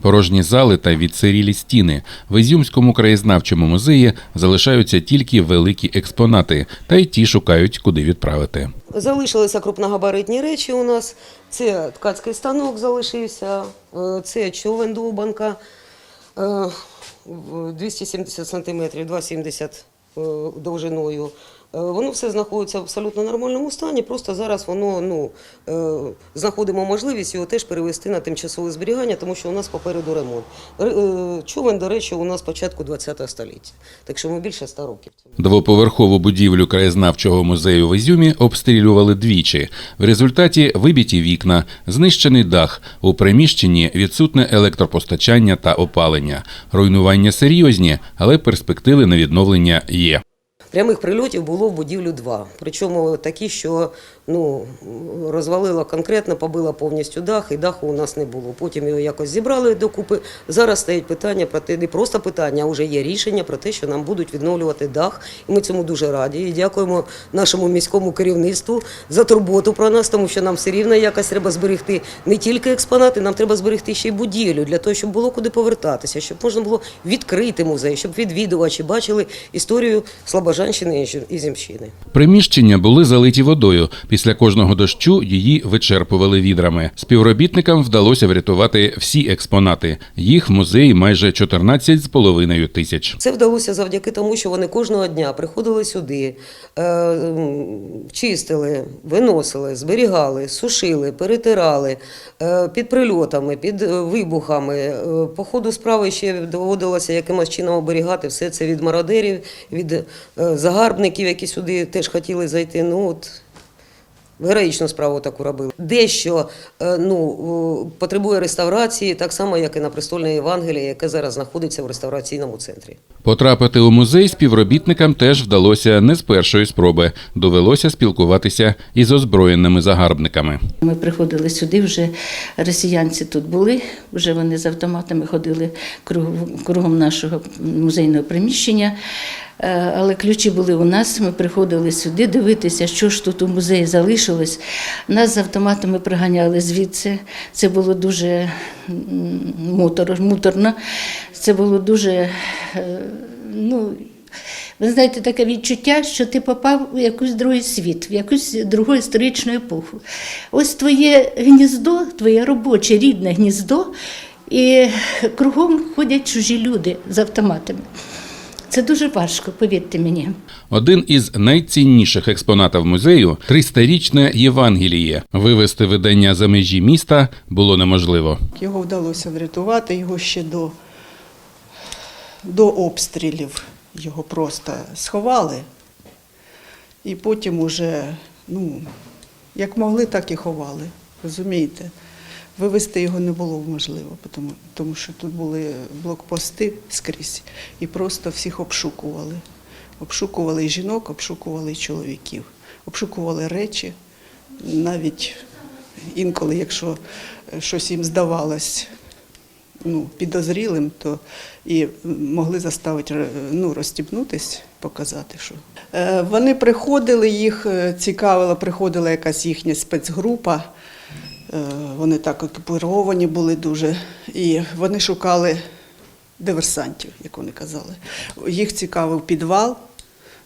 Порожні зали та відсирілі стіни. В Ізюмському краєзнавчому музеї залишаються тільки великі експонати, та й ті шукають, куди відправити. Залишилися крупногабаритні речі у нас. Це ткацький станок залишився, е, це човен довбанка е, 270 см, 2,70 е, довжиною. Е, Воно все знаходиться в абсолютно нормальному стані. Просто зараз воно ну е, знаходимо можливість його теж перевести на тимчасове зберігання, тому що у нас попереду ремонт. Е, Човен, до речі, у нас початку ХХ століття, так що ми більше 100 років. Двоповерхову будівлю краєзнавчого музею в Ізюмі обстрілювали двічі. В результаті вибиті вікна, знищений дах. У приміщенні відсутне електропостачання та опалення. Руйнування серйозні, але перспективи на відновлення є. Прямих прильотів було в будівлю два. Причому такі, що ну, розвалило конкретно, побило повністю дах, і даху у нас не було. Потім його якось зібрали докупи. Зараз стоїть питання про те, не просто питання, а вже є рішення про те, що нам будуть відновлювати дах. І ми цьому дуже раді. І дякуємо нашому міському керівництву за турботу про нас, тому що нам все рівно якось треба зберегти не тільки експонати, нам треба зберегти ще й будівлю для того, щоб було куди повертатися, щоб можна було відкрити музей, щоб відвідувачі бачили історію Слобожанщини і Зімщини. Приміщення були залиті водою. Після кожного дощу її вичерпували відрами. Співробітникам вдалося врятувати всі експонати. Їх в музеї майже 14,5 тисяч. Це вдалося завдяки тому, що вони кожного дня приходили сюди, е, чистили, виносили, зберігали, сушили, перетирали е, під прильотами, під е, вибухами. По ходу справи ще доводилося якимось чином оберігати все це від мародерів, від загарбників, які сюди теж хотіли зайти. Ну от Героїчну справу таку робили. Дещо е, ну, е, потребує реставрації, так само, як і на престольне Євангеліє, яке зараз знаходиться в реставраційному центрі. Потрапити у музей співробітникам теж вдалося не з першої спроби. Довелося спілкуватися із озброєними загарбниками. Ми приходили сюди, вже росіянці тут були, вже вони з автоматами ходили кругом, кругом нашого музейного приміщення. Е, Але ключі були у нас. Ми приходили сюди дивитися, що ж тут у музеї залишилось. Нас з автоматами приганяли звідси. Це було дуже муторно. Це було дуже. е, Ну, ви знаєте, таке відчуття, що ти попав у якийсь другий світ, в якусь другу історичну епоху. Ось твоє гніздо, твоє робоче рідне гніздо, і кругом ходять чужі люди з автоматами. Це дуже важко, повірте мені. Один із найцінніших експонатів музею 300-річне Євангеліє. Вивести видання за межі міста було неможливо. Його вдалося врятувати, його ще до, до обстрілів його просто сховали. І потім уже, ну, як могли, так і ховали. Розумієте? Вивезти його не було можливо, тому, тому що тут були блокпости скрізь і просто всіх обшукували. Обшукували і жінок, обшукували і чоловіків, обшукували речі, навіть інколи, якщо е, щось їм здавалось ну, підозрілим, то і могли заставити е, ну, розстібнутись, показати, що. Е, Вони приходили, їх цікавила, приходила якась їхня спецгрупа. Е, Вони так екіпіровані були дуже. І вони шукали диверсантів, як вони казали. Їх цікавив підвал.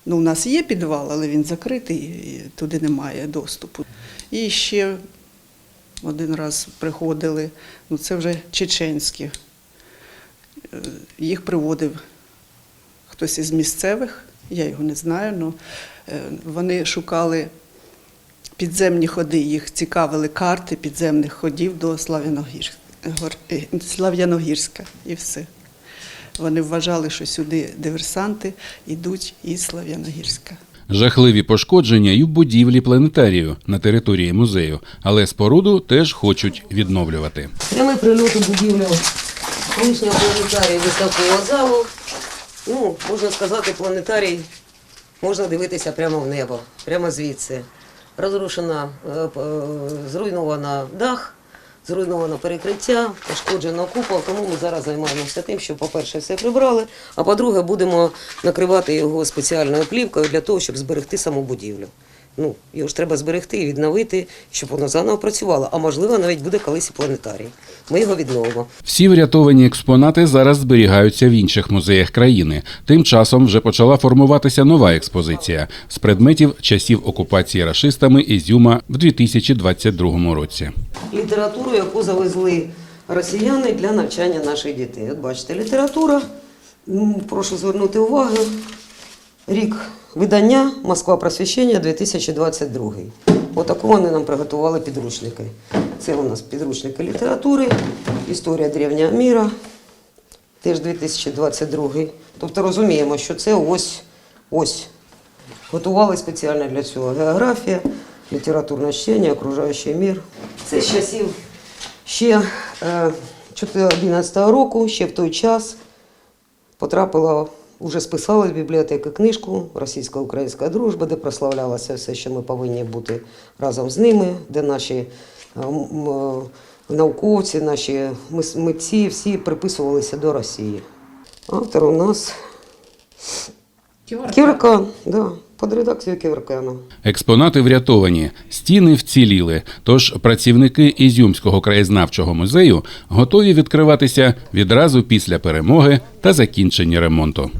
Ну, у нас є підвал, але він закритий, і туди немає доступу. І ще один раз приходили, ну це вже чеченські. Е, Їх приводив хтось із місцевих, я його не знаю, але вони шукали підземні ходи, їх цікавили карти підземних ходів до Слав'яногірська, е, Слав'яногірська і все. Вони вважали, що сюди диверсанти йдуть із Слав'яногірська. Жахливі пошкодження й у будівлі планетарію на території музею, але споруду теж хочуть відновлювати. Прямий прильот у будівлю колишнього планетарію виставкового залу. Ну, можна сказати, планетарій можна дивитися прямо в небо, прямо звідси. Розрушена, е, е, зруйнована дах, зруйновано перекриття, пошкоджено купол, тому ми зараз займаємося тим, що, по-перше, все прибрали, а по-друге, будемо накривати його спеціальною плівкою для того, щоб зберегти саму будівлю. Ну, його ж треба зберегти і відновити, щоб воно заново працювало. А можливо, навіть буде колись і планетарій. Ми його відновимо. Всі врятовані експонати зараз зберігаються в інших музеях країни. Тим часом вже почала формуватися нова експозиція з предметів часів окупації рашистами Ізюма в 2022 році. Літературу, яку завезли росіяни для навчання наших дітей. От бачите, література. Прошу звернути увагу. Рік видання Москва просвіщення 2022. Отаку вони нам приготували підручники. Це у нас підручники літератури, історія древнього міра, теж 2022. Тобто розуміємо, що це ось ось. Готували спеціально для цього географія, літературне чтення, окружаючий мір. Це з часів ще е, 2011 року, ще в той час потрапила, вже списали з бібліотеки книжку Російсько-українська дружба, де прославлялося все, що ми повинні бути разом з ними, де наші е, е, науковці, наші митці всі приписувалися до Росії. Автор у нас Ківеркан, да, під редакцією Ківеркана. Експонати врятовані, стіни вціліли. Тож працівники Ізюмського краєзнавчого музею готові відкриватися відразу після перемоги та закінчення ремонту.